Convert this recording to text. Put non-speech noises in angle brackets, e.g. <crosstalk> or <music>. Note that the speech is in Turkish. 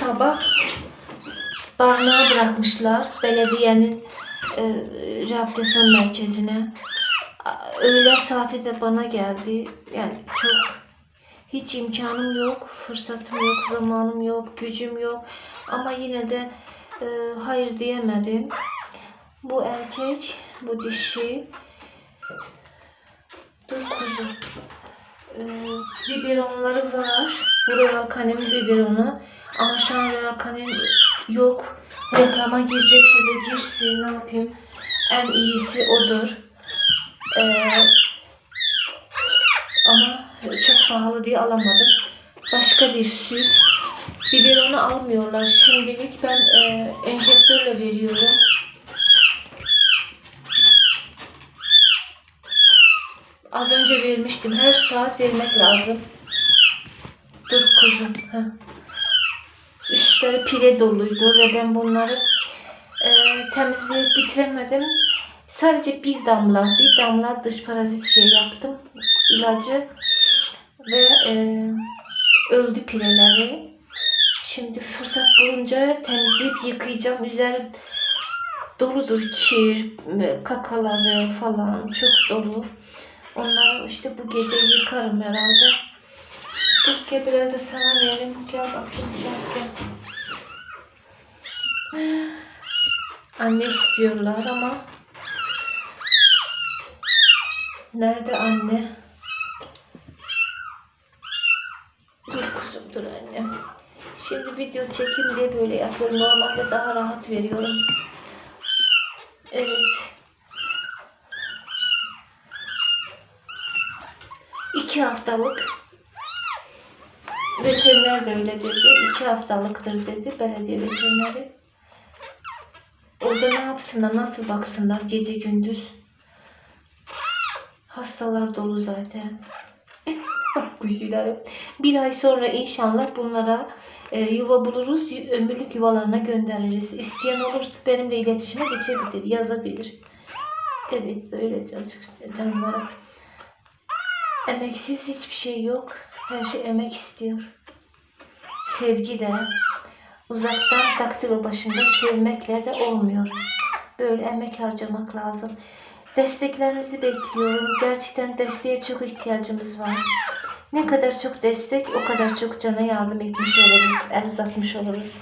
sabah barınağa bırakmışlar belediyenin e, rehabilitasyon merkezine. Öğle saati de bana geldi. Yani çok hiç imkanım yok, fırsatım yok, zamanım yok, gücüm yok. Ama yine de e, hayır diyemedim. Bu erkek, bu dişi. Dur kuzum. Ee, biberonları var. Bu Royal Canin biberonu. An Royal Canin yok. Reklama girecekse de girsin. Ne yapayım? En iyisi odur. Ee, ama çok pahalı diye alamadım. Başka bir süt. Biberonu almıyorlar. Şimdilik ben e, enjektörle veriyorum. Az önce vermiştim. Her saat vermek lazım. Dur kuzum. Heh. Üstleri pire doluydu ve ben bunları e, temizleyip bitiremedim. Sadece bir damla, bir damla dış parazit şey yaptım. ilacı ve e, öldü pireleri. Şimdi fırsat bulunca temizleyip yıkayacağım. Üzeri doludur kir, kakaları falan çok dolu. Onları işte bu gece yıkarım herhalde. Dur biraz da sana vereyim. Gel bakayım gel. Anne istiyorlar ama Nerede anne? Dur kuzum dur anne. Şimdi video çekim diye böyle yapıyorum. Normalde daha rahat veriyorum. Evet. İki haftalık veteriner de öyle dedi. İki haftalıktır dedi belediye veterineri. Orada ne yapsınlar, nasıl baksınlar gece gündüz. Hastalar dolu zaten. <laughs> Kuşlarım. Bir ay sonra inşallah bunlara e, yuva buluruz. Ömürlük yuvalarına göndeririz. İsteyen olursa benimle iletişime geçebilir, yazabilir. Evet böyle canlarım. Emeksiz hiçbir şey yok. Her şey emek istiyor. Sevgi de uzaktan daktilo başında sevmekle de olmuyor. Böyle emek harcamak lazım. Desteklerinizi bekliyorum. Gerçekten desteğe çok ihtiyacımız var. Ne kadar çok destek o kadar çok cana yardım etmiş oluruz, el uzatmış oluruz.